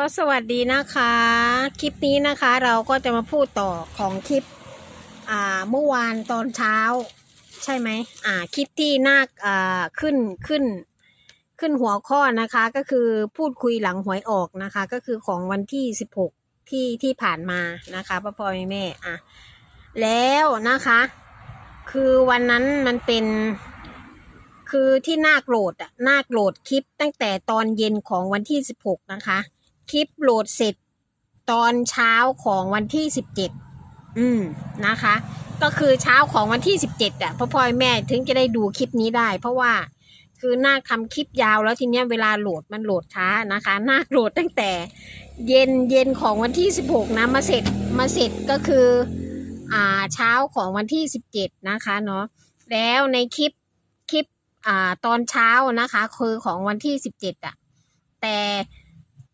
ก็สวัสดีนะคะ คลิปนี้นะคะเราก็จะมาพูดต่อของคลิป อ่าเมื่อวานตอนเช้า ใช่ไหมอ่าคลิปที่นาคอ่าขึ้นขึ้น ขึ้นหัวข้อนะคะก็คือพูดคุยหลังหวยออกนะคะ ก็คือของวันที่สิบหกที่ที่ผ่านมานะคะพ่อพ่อแม่แม่อะแล้วนะคะ คือวันนั้นมันเป็นคือที่น่าโหลดอะน่าโหลดคลิปตั้งแต่ตอนเย็นของวันที่สิบหกนะคะ คลิปโหลดเสร็จตอนเช้าของวันที่สิบเจ็ดอืมนะคะ ก็คือเช้าของวันที่สิบเจ็ดอะพ่อพ่อยแม่ถึงจะได้ดูคลิปนี้ได้ เพราะว่าคือนาคทำคลิปยาวแล้วทีเนี้ยเวลาโหลดมันโหลดช้านะคะนาคโหลดตั้งแต่เย็นเย็นของวันที่สิบหกนะมาเสร็จมาเสร็จก็คืออ่าเช้าของวันที่สิบเจ็ดนะคะเนาะแล้วในคลิปคลิปอ่าตอนเช้านะคะ คือของวันที่สิบเจ็ดอะแต่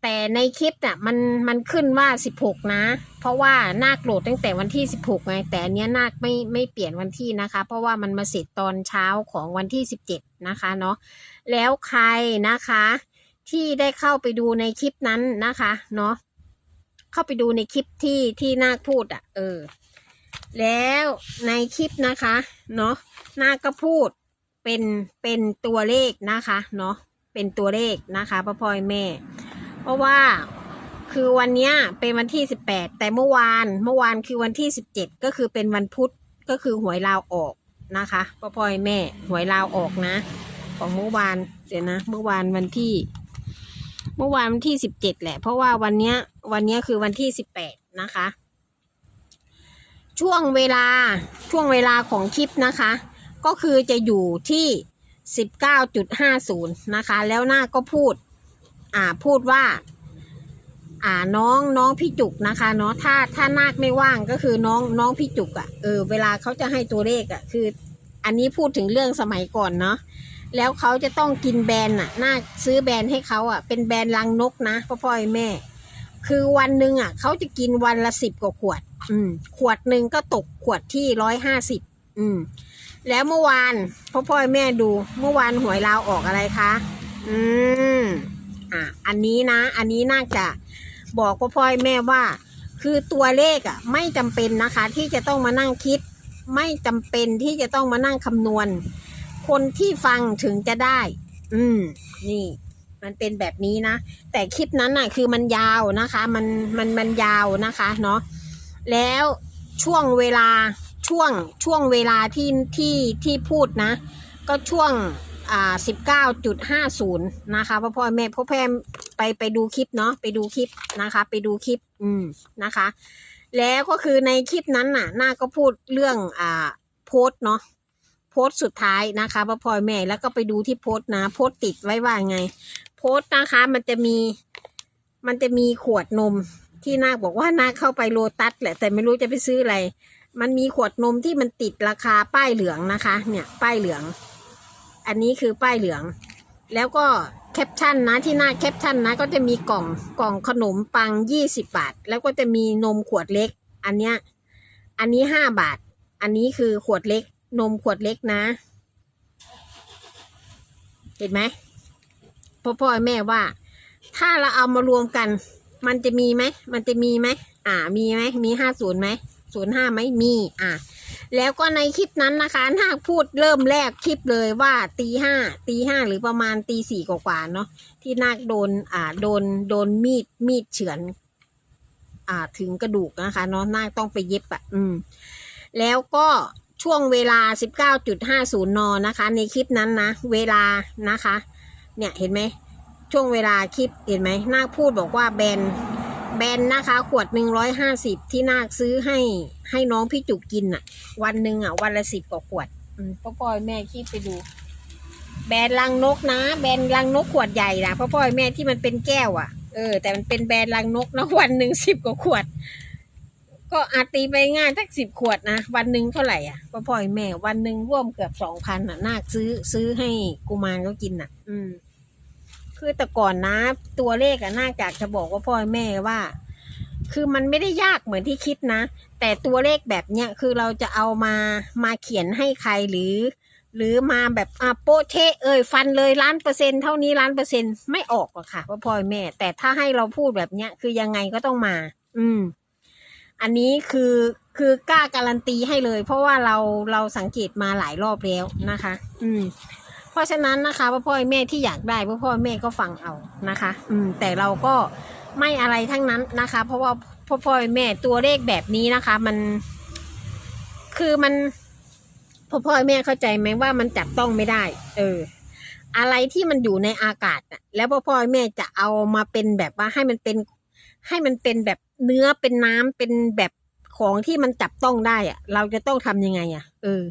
แต่ในคลิปน่ะมันมันขึ้นว่าสิบหกนะ เพราะว่านาคโหลดตั้งแต่วันที่สิบหกไง แต่อันเนี้ยนาคไม่ไม่เปลี่ยนวันที่นะคะ เพราะว่ามันมาเสร็จตอนเช้าของวันที่สิบเจ็ดนะคะเนาะแล้วใครนะคะ ที่ได้เข้าไปดูในคลิปนั้นนะคะเนาะเข้าไปดูในคลิปที่ที่นาคพูดอะ่ะ เออ แล้วในคลิปนะคะเนาะนาคก็พูดเป็นเป็นตัวเลขนะคะเนาะเป็นตัวเลขนะคะพ่อพ่อแม่ เพราะว่าคือวันนี้เป็นวันที่สิบแปดแต่เมื่อวานเมื่อวานคือวันที่สิบเจ็ดก็คือเป็นวันพุธก็คือหวยลาวออกนะคะพ่อพ่อยแม่หวยลาวออกนะ ของเมื่อวานเดี๋ยวนะเมื่อวานวันที่ เมื่อวานวันที่สิบเจ็ดแหละ เพราะว่าวันเนี้ย วันเนี้ยคือวันที่สิบแปดนะคะ ช่วงเวลาช่วงเวลาของคลิปนะคะ ก็คือจะอยู่ที่19.50นะคะ แล้วหน้าก็พูด อ่าพูดว่า อ่าน้องน้องพี่จุกนะคะเนาะถ้าถ้านาคไม่ว่างก็คือน้องน้องพี่จุกอะ่ะเออเวลาเขาจะให้ตัวเลขอะ่ะ คือ อันนี้พูดถึงเรื่องสมัยก่อนเนาะแล้วเขาจะต้องกินแบรนด์อะนาคซื้อแบรนด์ให้เขาอะเป็นแบรนด์ลังนกนะพ่อพ่อแม่ คือวันหนึ่งอะเขาจะกินวันละสิบกว่าขวด อืม ขวดหนึ่งก็ตกขวดที่ร้อยห้าสิบอืม แล้วเมื่อวานพ่อพ่อแม่ดู เมื่อวานหวยลาวออกอะไรคะ อืม อะอันนี้นะ อันนี้น่าจะบอกพ่อพ่อแม่ว่า คือตัวเลขอะ ไม่จำเป็นนะคะ ที่จะต้องมานั่งคิด ไม่จำเป็นที่จะต้องมานั่งคำนวณ คนที่ฟังถึงจะได้ อืม นี่ มันเป็นแบบนี้นะ แต่คลิปนั้นน่ะ คือมันยาวนะคะ มันมันมันยาวนะคะเนาะแล้วช่วงเวลาช่วงช่วงเวลาที่ที่ที่พูดนะ ก็ช่วง อ่าสิบเก้าจุดห้าศูนย์นะคะพ่อพ่อแม่พ่อแพมไปไปดูคลิปเนาะไปดูคลิปนะคะ ไปดูคลิปอืมนะคะ แล้วก็คือในคลิปนั้นน่ะหน้าก็พูดเรื่องอ่าโพสเนาะโพสสุดท้ายนะคะพ่อพ่อแม่แล้วก็ไปดูที่โพสนะ โพสติดไว้ว่าไง โพสนะคะ มันจะมีมันจะมีขวดนมที่นาคบอกว่านาคเข้าไปโลตัสแหละแต่ไม่รู้จะไปซื้ออะไร มันมีขวดนมที่มันติดราคาป้ายเหลืองนะคะ เนี่ย ป้ายเหลือง อันนี้คือป้ายเหลือง แล้วก็แคปชั่นนะที่หน้าแคปชั่นนะก็จะมีกล่องกล่องขนมปังยี่สิบบาท แล้วก็จะมีนมขวดเล็ก อันเนี้ยอันนี้ห้าบาท อันนี้คือขวดเล็ก นมขวดเล็กนะ เห็นไหมพ่อพ่อแม่ว่า ถ้าเราเอามารวมกัน มันจะมีไหมมันจะมีไหมอ่ามีไหมมีห้าศูนย์ไหมศูนย์ห้าไหมมี อ่า แล้วก็ในคลิปนั้นนะคะนาคพูดเริ่มแรกคลิปเลยว่าตีห้าตีห้าหรือประมาณตีสี่กว่าๆเนาะที่นาคโดนอ่าโดนโดนมีดมีดเฉือน อ่าถึงกระดูกนะคะเนาะนาคต้องไปเย็บอะอืม แล้วก็ช่วงเวลา 19.50 น นะคะ ในคลิปนั้นนะ เวลานะคะ เนี่ยเห็นไหม ช่วงเวลาคลิปเห็นไหมนาคพูดบอกว่าแบน แบรนด์นะคะ ขวดหนึ่งร้อยห้าสิบที่นาคซื้อให้ให้น้องพี่จุกกินอะ วันหนึ่งอะ วันละสิบกว่าขวดอืมพ่อพ่อยแม่คิดไปดู แบรนด์ลังนกนะ แบรนด์ลังนกขวดใหญ่นะพ่อพ่อยแม่ที่มันเป็นแก้วอะเออแต่มันเป็นแบรนด์ลังนกนะวันหนึ่งสิบกว่าขวด ก็อาจตีไปง่ายสักสิบขวดนะวันหนึ่งเท่าไหร่อะพ่อพ่อยแม่วันหนึ่งร่วมเกือบสองพันอะนาคซื้อซื้อให้กุมารเขากินอะ อืม คือแต่ก่อนนะ ตัวเลขอะน่าจากจะบอกว่าพ่อแม่ว่า คือมันไม่ได้ยากเหมือนที่คิดนะ แต่ตัวเลขแบบเนี้ยคือเราจะเอามามาเขียนให้ใครหรือ หรือมาแบบอ่าโปเชเอ่ยฟันเลยล้านเปอร์เซ็นต์เท่านี้ล้านเปอร์เซ็นต์ไม่ออกหรอกค่ะพ่อพ่อแม่ แต่ถ้าให้เราพูดแบบเนี้ยคือยังไงก็ต้องมา อืม อันนี้คือคือกล้าการันตีให้เลย เพราะว่าเราเราสังเกตมาหลายรอบแล้วนะคะ อืม เพราะฉะนั้นนะคะพ่อพ่อแม่ที่อยากได้พ่อพ่อแม่ก็ฟังเอานะคะ อืมแต่เราก็ไม่อะไรทั้งนั้นนะคะ เพราะว่าพ่อพ่อแม่ตัวเลขแบบนี้นะคะ มัน คือมันพ่อพ่อแม่เข้าใจไหมว่ามันจับต้องไม่ได้ เออ อะไรที่มันอยู่ในอากาศน่ะ แล้วพ่อพ่อแม่จะเอามาเป็นแบบว่าให้มันเป็น ให้มันเป็นแบบเนื้อเป็นน้ำเป็นแบบของที่มันจับต้องได้อะเราจะต้องทำยังไงอะเออ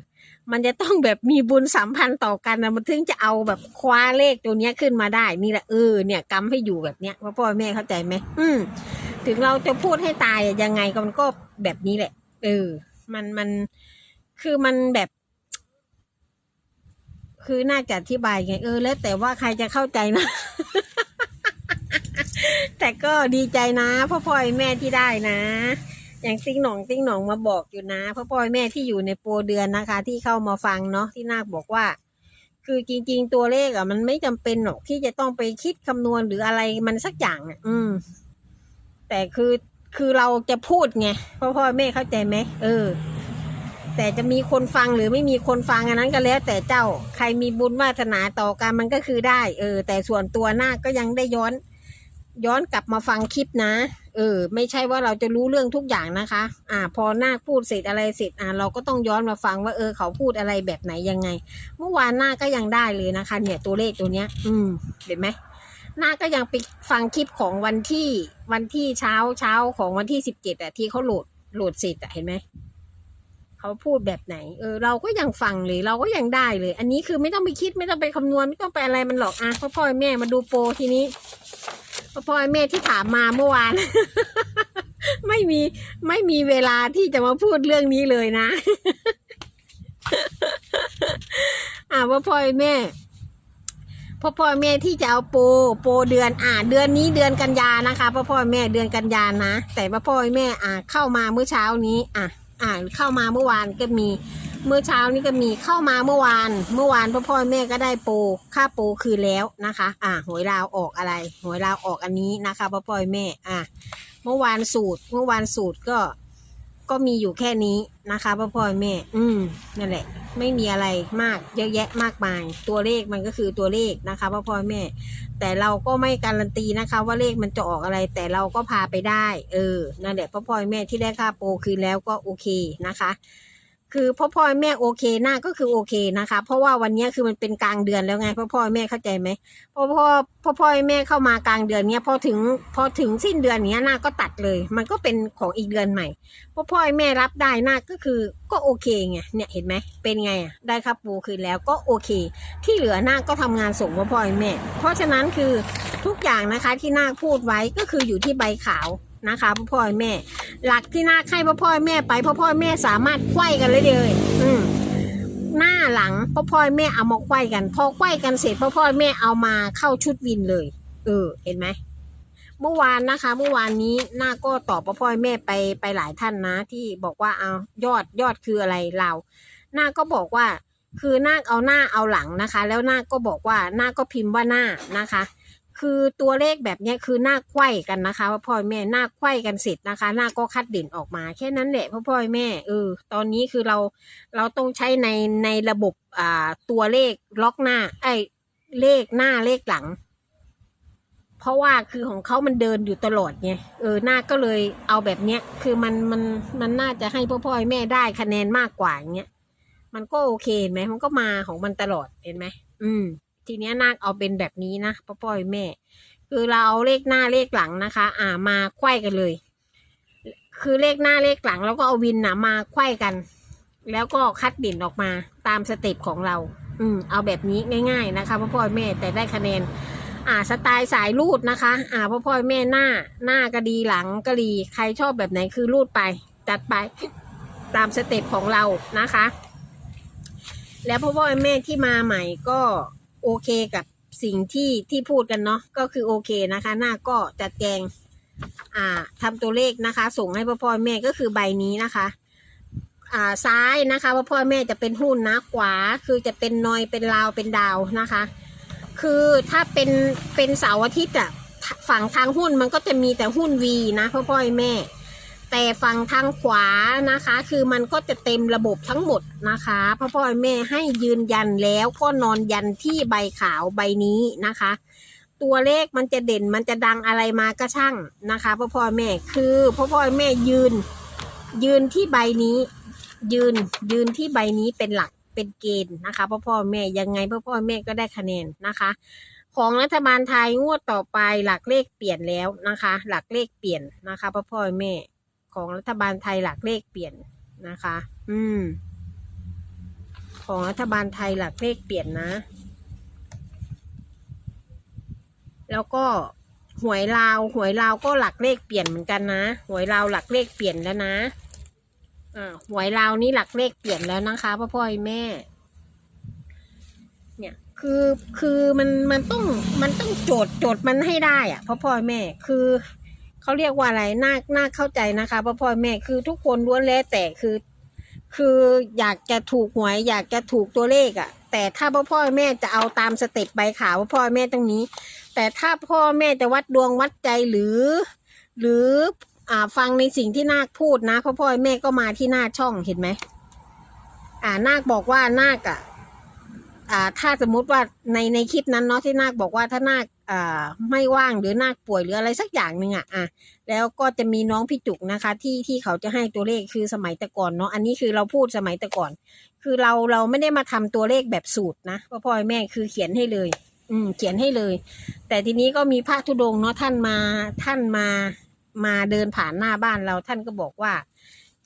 มันจะต้องแบบมีบุญสัมพันธ์ต่อกันนะมันถึงจะเอาแบบคว้าเลขตัวเนี้ยขึ้นมาได้ นี่แหละเออเนี่ยกำให้อยู่แบบเนี้ยพ่อพ่อแม่เข้าใจไหมอืม ถึงเราจะพูดให้ตายยังไงก็มันก็แบบนี้แหละ เออ มันมันคือมันแบบ คือน่าจะอธิบายไง เออ แล้วแต่ว่าใครจะเข้าใจนะ แต่ก็ดีใจนะพ่อพ่อแม่ที่ได้นะ อย่างติ้งหนองติ้งหนองมาบอกอยู่นะพ่อพ่อแม่ที่อยู่ในโปรเดือนนะคะ ที่เข้ามาฟังเนาะที่นาคบอกว่า คือจริง ๆ ตัวเลขอะ มันไม่จำเป็นหรอกที่จะต้องไปคิดคำนวณหรืออะไรมันสักอย่างอะ อืม แต่คือคือเราจะพูดไงพ่อพ่อแม่เข้าใจไหมเออ แต่จะมีคนฟังหรือไม่มีคนฟังอันนั้นก็แล้ว แต่เจ้าใครมีบุญวาสนาต่อกันมันก็คือได้ เออ แต่ส่วนตัวนาคก็ยังได้ย้อน ย้อนกลับมาฟังคลิปนะ เออ ไม่ใช่ว่าเราจะรู้เรื่องทุกอย่างนะคะ อ่า พอนาคพูดเสร็จอะไรเสร็จอ่าเราก็ต้องย้อนมาฟังว่าเออเขาพูดอะไรแบบไหนยังไง เมื่อวานนาคก็ยังได้เลยนะคะ เนี่ยตัวเลขตัวเนี้ย อืมเห็นไหมนาคก็ยังไปฟังคลิปของวันที่วันที่เช้าเช้าของวันที่สิบเจ็ดอะที่เขาโหลดโหลดเสร็จอะเห็นไหมเขาพูดแบบไหน เออ เราก็ยังฟังเลยเราก็ยังได้เลย อันนี้คือไม่ต้องไปคิดไม่ต้องไปคำนวณไม่ต้องไปอะไรมันหรอกอะพ่อพ่อแม่มาดูโปรทีนี้ พ่อพ่อแม่ที่ถามมาเมื่อวาน ไม่มีไม่มีเวลาที่จะมาพูดเรื่องนี้เลยนะ อ่าพ่อพ่อแม่พ่อพ่อแม่ที่จะเอาโปโปเดือนอ่าเดือนนี้เดือนกันยานะคะพ่อพ่อแม่เดือนกันยานะ แต่พ่อพ่อแม่อ่าเข้ามาเมื่อเช้านี้ อะอ่าเข้ามาเมื่อวานก็มี เมื่อเช้านี้ก็มีเข้ามาเมื่อวาน เมื่อวานพ่อพ่อแม่ก็ได้โปรค่าโปรคืนแล้วนะคะ อ่าหวยลาวออกอะไร หวยลาวออกอันนี้นะคะพ่อพ่อแม่ อ่าเมื่อวานสูตร เมื่อวานสูตรก็ ก็มีอยู่แค่นี้นะคะพ่อพ่อแม่ อืมนั่นแหละ ไม่มีอะไรมากเยอะแยะมากมาย ตัวเลขมันก็คือตัวเลขนะคะพ่อพ่อแม่ แต่เราก็ไม่การันตีนะคะ ว่าเลขมันจะออกอะไร แต่เราก็พาไปได้ เออนั่นแหละพ่อพ่อแม่ที่ได้ค่าโปรคืนแล้วก็โอเคนะคะ คือพ่อพ่อแม่โอเคหน้าก็คือโอเคนะคะ เพราะว่าวันนี้คือมันเป็นกลางเดือนแล้วไงพ่อพ่อแม่เข้าใจไหมพ่อพ่อพ่อพ่อแม่เข้ามากลางเดือนเนี้ยพอถึงพอถึงสิ้นเดือนเนี้ยหน้าก็ตัดเลย มันก็เป็นของอีกเดือนใหม่พ่อพ่อแม่รับได้หน้าก็คือก็โอเคไงเนี่ยเห็นไหมเป็นไงอะได้ครับปูคืนแล้วก็โอเค ที่เหลือหน้าก็ทำงานส่งพ่อพ่อแม่ เพราะฉะนั้นคือทุกอย่างนะคะที่หน้าพูดไว้ก็คืออยู่ที่ใบขาว นะคะพ่อพ่อแม่ หลักที่หน้าให้พ่อพ่อแม่ไปพ่อพ่อแม่สามารถไขว้กันเลยเลยอืมหน้าหลังพ่อพ่อแม่เอามาไขว้กัน พอไขว้กันเสร็จพ่อพ่อแม่เอามาเข้าชุดวินเลย เออ เห็นไหมเมื่อวานนะคะ เมื่อวานนี้หน้าก็ตอบพ่อพ่อแม่ไปไปหลายท่านนะ ที่บอกว่าเอายอดยอดคืออะไรเรา หน้าก็บอกว่าคือหน้าเอาหน้าเอาหลังนะคะ แล้วหน้าก็บอกว่าหน้าก็พิมพ์ว่าหน้านะคะ คือตัวเลขแบบนี้คือหน้าไขว้กันนะคะพ่อพ่อแม่หน้าไขว้กันเสร็จนะคะ หน้าก็คัดเด่นออกมา แค่นั้นแหละพ่อพ่อแม่เออตอนนี้คือเราเราต้องใช้ในในระบบอ่าตัวเลขล็อกหน้า ไอ้เลขหน้าเลขหลัง เพราะว่าคือของเขามันเดินอยู่ตลอดไงเออหน้าก็เลยเอาแบบเนี้ยคือมันมันมันน่าจะให้พ่อพ่อแม่ได้คะแนนมากกว่าอย่างเงี้ยมันก็โอเคเห็นไหมมันก็มาของมันตลอดเห็นไหมอืม ทีเนี้ยนาคเอาเป็นแบบนี้นะพ่อพ่อยแม่ คือเราเอาเลขหน้าเลขหลังนะคะ อ่ามาไขว้กันเลย คือเลขหน้าเลขหลัง แล้วก็เอาวินนะมาไขว้กัน แล้วก็คัดเด่นออกมาตามสเต็ปของเรา อืม เอาแบบนี้ง่าย ๆ นะคะพ่อพ่อแม่แต่ได้คะแนน อ่าสไตล์สายรูดนะคะ อ่าพ่อพ่อแม่หน้าหน้าก็ดีหลังก็ดีใครชอบแบบไหนคือรูดไป จัดไปตามสเต็ปของเรานะคะ แล้วพ่อพ่อแม่ที่มาใหม่ก็ โอเคกับสิ่งที่ที่พูดกันเนาะก็คือโอเคนะคะ หน้าก็จัดแจงอ่าทำตัวเลขนะคะ ส่งให้พ่อพ่อแม่ก็คือใบนี้นะคะอ่าซ้ายนะคะว่าพ่อแม่จะเป็นหุ้นนะขวาคือจะเป็นนอยเป็นลาวเป็นดาวนะคะ คือถ้าเป็นเป็นเสาร์อาทิตย์อะฝั่งทางหุ้นมันก็จะมีแต่หุ้นวีนะพ่อพ่อแม่ แต่ฝั่งทางขวานะคะ คือมันก็จะเต็มระบบทั้งหมดนะคะพ่อพ่อแม่ให้ยืนยันแล้วก็นอนยันที่ใบขาวใบนี้นะคะ ตัวเลขมันจะเด่นมันจะดังอะไรมาก็ช่างนะคะพ่อพ่อแม่คือพ่อพ่อแม่ยืน ยืนที่ใบนี้ ยืนยืนที่ใบนี้เป็นหลักเป็นเกณฑ์นะคะพ่อพ่อแม่ยังไงพ่อพ่อแม่ก็ได้คะแนนนะคะ ของรัฐบาลไทยงวดต่อไปหลักเลขเปลี่ยนแล้วนะคะ หลักเลขเปลี่ยนนะคะพ่อพ่อแม่ ของรัฐบาลไทยหลักเลขเปลี่ยนนะคะ อืม ของรัฐบาลไทยหลักเลขเปลี่ยนนะ แล้วก็หวยลาวหวยลาวก็หลักเลขเปลี่ยนเหมือนกันนะหวยลาวหลักเลขเปลี่ยนแล้วนะอ่าหวยลาวนี่หลักเลขเปลี่ยนแล้วนะคะพ่อพ่อแม่ เนี่ยคือคือมันมันต้องมันต้องโจทย์โจทย์มันให้ได้อะพ่อพ่อแม่คือ เขาเรียกว่าอะไรน่าน่าเข้าใจนะคะพ่อพ่อแม่คือทุกคนล้วนแล้วแต่คือ คืออยากจะถูกหวย อยากจะถูกตัวเลขอะแต่ถ้าพ่อพ่อแม่จะเอาตามสเต็ปใบขาวพ่อพ่อแม่ตรงนี้ แต่ถ้าพ่อแม่จะวัดดวงวัดใจหรือ หรืออ่าฟังในสิ่งที่นาคพูดนะพ่อพ่อแม่ก็มาที่หน้าช่องเห็นไหมอ่านาคบอกว่านาคอะอ่าถ้าสมมุติว่าในในคลิปนั้นเนาะที่นาคบอกว่าถ้านาคอ่า ไม่ว่างหรือนาคป่วยหรืออะไรสักอย่างหนึ่งอะอะแล้วก็จะมีน้องพี่จุกนะคะ ที่ที่เขาจะให้ตัวเลขคือสมัยแต่ก่อนเนาะอันนี้คือเราพูดสมัยแต่ก่อน คือเราเราไม่ได้มาทำตัวเลขแบบสูตรนะพ่อพ่อแม่คือเขียนให้เลย อืม เขียนให้เลย แต่ทีนี้ก็มีพระธุดงค์เนาะท่านมาท่านมามาเดินผ่านหน้าบ้านเราท่านก็บอกว่า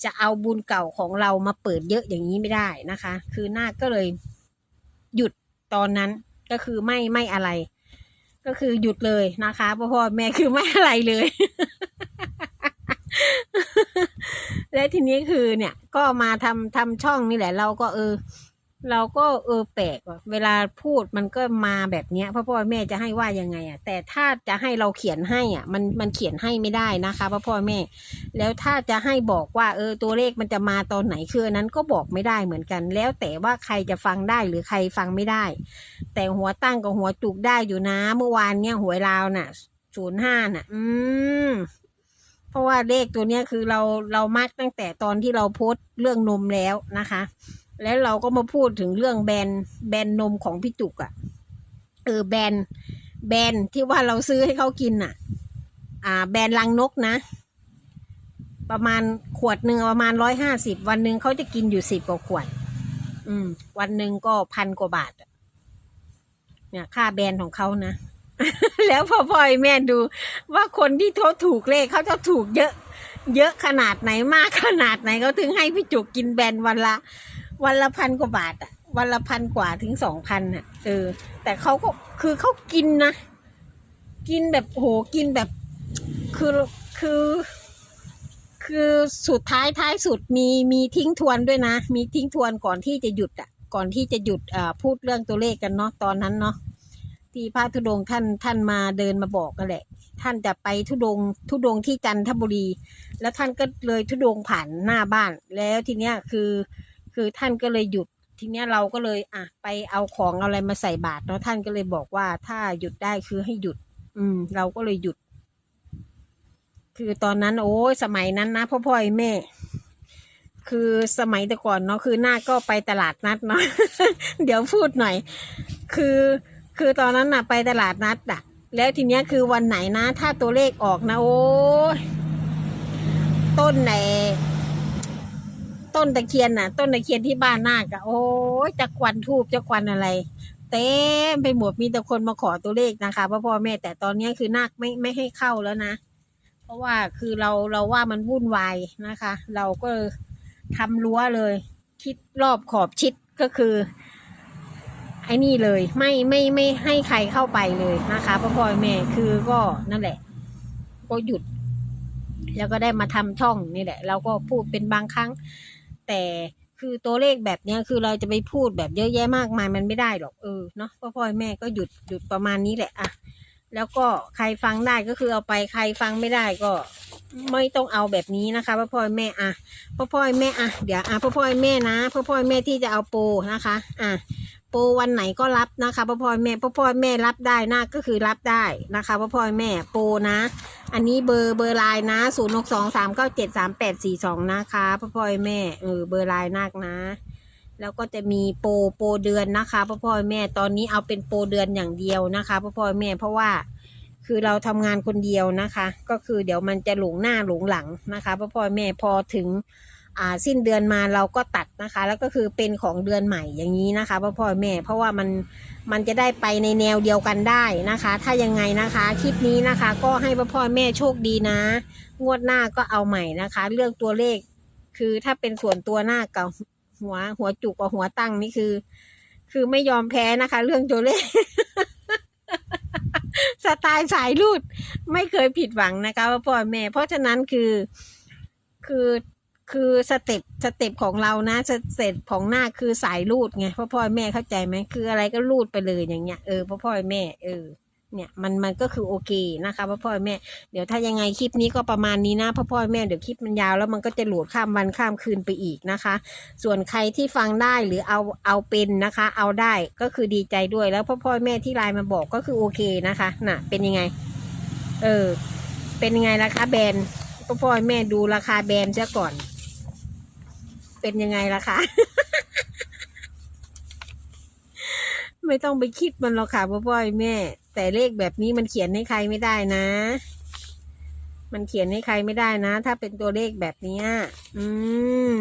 จะเอาบุญเก่าของเรามาเปิดเยอะอย่างนี้ไม่ได้นะคะ คือนาคก็เลยหยุดตอนนั้นก็คือไม่ไม่อะไร ก็คือหยุดเลยนะคะพ่อพ่อแม่คือไม่อะไรเลย และทีนี้คือเนี่ยก็มาทำทำช่องนี่แหละเราก็เออ เราก็เออแปลกว่ะเวลาพูดมันก็มาแบบเนี้ยพ่อพ่อแม่จะให้ว่ายังไงอะ แต่ถ้าจะให้เราเขียนให้อะ มันมันเขียนให้ไม่ได้นะคะพ่อพ่อแม่ แล้วถ้าจะให้บอกว่า เออตัวเลขมันจะมาตอนไหนคืออันนั้นก็บอกไม่ได้เหมือนกัน แล้วแต่ว่าใครจะฟังได้หรือใครฟังไม่ได้ แต่หัวตั้งกับหัวจุกได้อยู่นะ เมื่อวานเนี่ยหวยลาวน่ะศูนย์ห้าน่ะ อืมเพราะว่าเลขตัวเนี้ยคือเราเรามักตั้งแต่ตอนที่เราโพสต์เรื่องนมแล้วนะคะ แล้วเราก็มาพูดถึงเรื่องแบรนด์แบรนด์นมของพี่จุกอะ่ะเออแบรนด์แบรนด์ที่ว่าเราซื้อให้เขากินอะ อ่า แบรนด์ลังนกนะ ประมาณขวดหนึ่งประมาณร้อยห้าสิบวันหนึ่งเขาจะกินอยู่สิบกว่าขวด อืม วันหนึ่งก็พันกว่าบาทเนี่ย ค่าแบรนด์ของเขานะ แล้วพอพ่อยแม่ดูว่าคนที่เขาถูกเลขเขาจะถูกเยอะ เยอะขนาดไหนมากขนาดไหนเขาถึงให้พี่จุกกินแบรนด์วันละ วันละพันกว่าบาทอะวันละพันกว่าถึงสองพันอะเออ แต่เขาก็คือเขากินนะ กินแบบโหกินแบบ คือคือ คือสุดท้ายท้ายสุดมีมีทิ้งทวนด้วยนะ มีทิ้งทวนก่อนที่จะหยุดอะก่อนที่จะหยุดอ่าพูดเรื่องตัวเลขกันเนาะตอนนั้นเนาะที่พระธุดงค์ท่านท่านมาเดินมาบอกกันแหละ ท่านจะไปธุดงค์ธุดงค์ที่จันทบุรี แล้วท่านก็เลยธุดงค์ผ่านหน้าบ้าน แล้วทีเนี้ยคือ คือท่านก็เลยหยุดทีเนี้ยเราก็เลยอะไปเอาของเอาอะไรมาใส่บาตรเนาะท่านก็เลยบอกว่าถ้าหยุดได้คือให้หยุด อืม เราก็เลยหยุด คือตอนนั้น โอ้ยสมัยนั้นนะพ่อพ่อไอ้แม่ คือสมัยแต่ก่อนเนาะคือหน้าก็ไปตลาดนัดเนาะเดี๋ยวพูดหน่อย คือคือตอนนั้นน่ะไปตลาดนัดอะแล้วทีเนี้ยคือวันไหนนะ ถ้าตัวเลขออกนะ โอ้ยต้นไหน ต้นตะเคียนน่ะ ต้นตะเคียนที่บ้านนาคอะโอ้ยจะควันทูบจะควันอะไร เต็มไปหมดมีแต่คนมาขอตัวเลขนะคะพ่อพ่อแม่แต่ตอนนี้คือนาคไม่ไม่ให้เข้าแล้วนะ เพราะว่าคือเราเราว่ามันวุ่นวายนะคะ เราก็ทำรั้วเลย คิดรอบขอบชิดก็คือไอ้นี่เลยไม่ไม่ไม่ให้ใครเข้าไปเลยนะคะพ่อพ่อแม่คือก็นั่นแหละ ก็หยุด แล้วก็ได้มาทำช่องนี่แหละ เราก็พูดเป็นบางครั้ง แต่คือตัวเลขแบบเนี้ยคือเราจะไปพูดแบบเยอะแยะมากมายมันไม่ได้หรอกเออเนาะพ่อพ่อแม่ก็หยุดหยุดประมาณนี้แหละอะแล้วก็ใครฟังได้ก็คือเอาไปใครฟังไม่ได้ก็ไม่ต้องเอาแบบนี้นะคะพ่อพ่อแม่อะพ่อพ่อแม่อะเดี๋ยวอะพ่อพ่อแม่นะพ่อพ่อแม่ที่จะเอาโปรนะคะ อะ โปรวันไหนก็รับนะคะพ่อพ่อแม่พ่อพ่อแม่รับได้นะก็คือรับได้นะคะพ่อพ่อแม่โปรนะ อันนี้เบอร์เบอร์ไลน์นะศูนย์หกสองสามเก้าเจ็ดสามแปดสี่สองนะคะพ่อพ่อแม่เออเบอร์ไลน์นักนะ แล้วก็จะมีโปรโปรเดือนนะคะพ่อพ่อแม่ตอนนี้เอาเป็นโปรเดือนอย่างเดียวนะคะพ่อพ่อแม่เพราะว่าคือเราทำงานคนเดียวนะคะ ก็คือเดี๋ยวมันจะหลงหน้าหลงหลังนะคะพ่อพ่อแม่พอถึง สิ้นเดือนมาเราก็ตัดนะคะ แล้วก็คือเป็นของเดือนใหม่อย่างนี้นะคะพ่อพ่อแม่ เพราะว่ามันมันจะได้ไปในแนวเดียวกันได้นะคะ ถ้ายังไงนะคะคลิปนี้นะคะ ก็ให้พ่อพ่อแม่โชคดีนะ งวดหน้าก็เอาใหม่นะคะเลือกตัวเลข คือถ้าเป็นส่วนตัวหน้ากับหัวหัวจุกกับหัวตั้งนี่คือ คือไม่ยอมแพ้นะคะ เรื่องตัวเลขสไตล์สายรูดไม่เคยผิดหวังนะคะว่าพ่อแม่ เพราะฉะนั้นคือคือ คือสเต็ปสเต็ปของเรานะสเต็ปของหน้าคือสายรูดไงพ่อพ่อแม่เข้าใจไหมคืออะไรก็รูดไปเลยอย่างเงี้ยเออพ่อพ่อแม่เออเนี่ยมันมันก็คือโอเคนะคะพ่อพ่อแม่เดี๋ยวถ้ายังไงคลิปนี้ก็ประมาณนี้นะพ่อพ่อแม่เดี๋ยวคลิปมันยาวแล้วมันก็จะหลุดข้ามวันข้ามคืนไปอีกนะคะ ส่วนใครที่ฟังได้หรือเอาเอาเป็นนะคะ เอาได้ก็คือดีใจด้วยแล้วพ่อพ่อแม่ที่ไลน์มาบอกก็คือโอเคนะคะน่ะ เป็นยังไง เออ เป็นยังไงราคาแบรนด์พ่อพ่อแม่ดูราคาแบรนด์เสียก่อน เป็นยังไงล่ะคะ ไม่ต้องไปคิดมันหรอกค่ะพ่อพ่อแม่ แต่เลขแบบนี้มันเขียนให้ใครไม่ได้นะ มันเขียนให้ใครไม่ได้นะ ถ้าเป็นตัวเลขแบบนี้อืม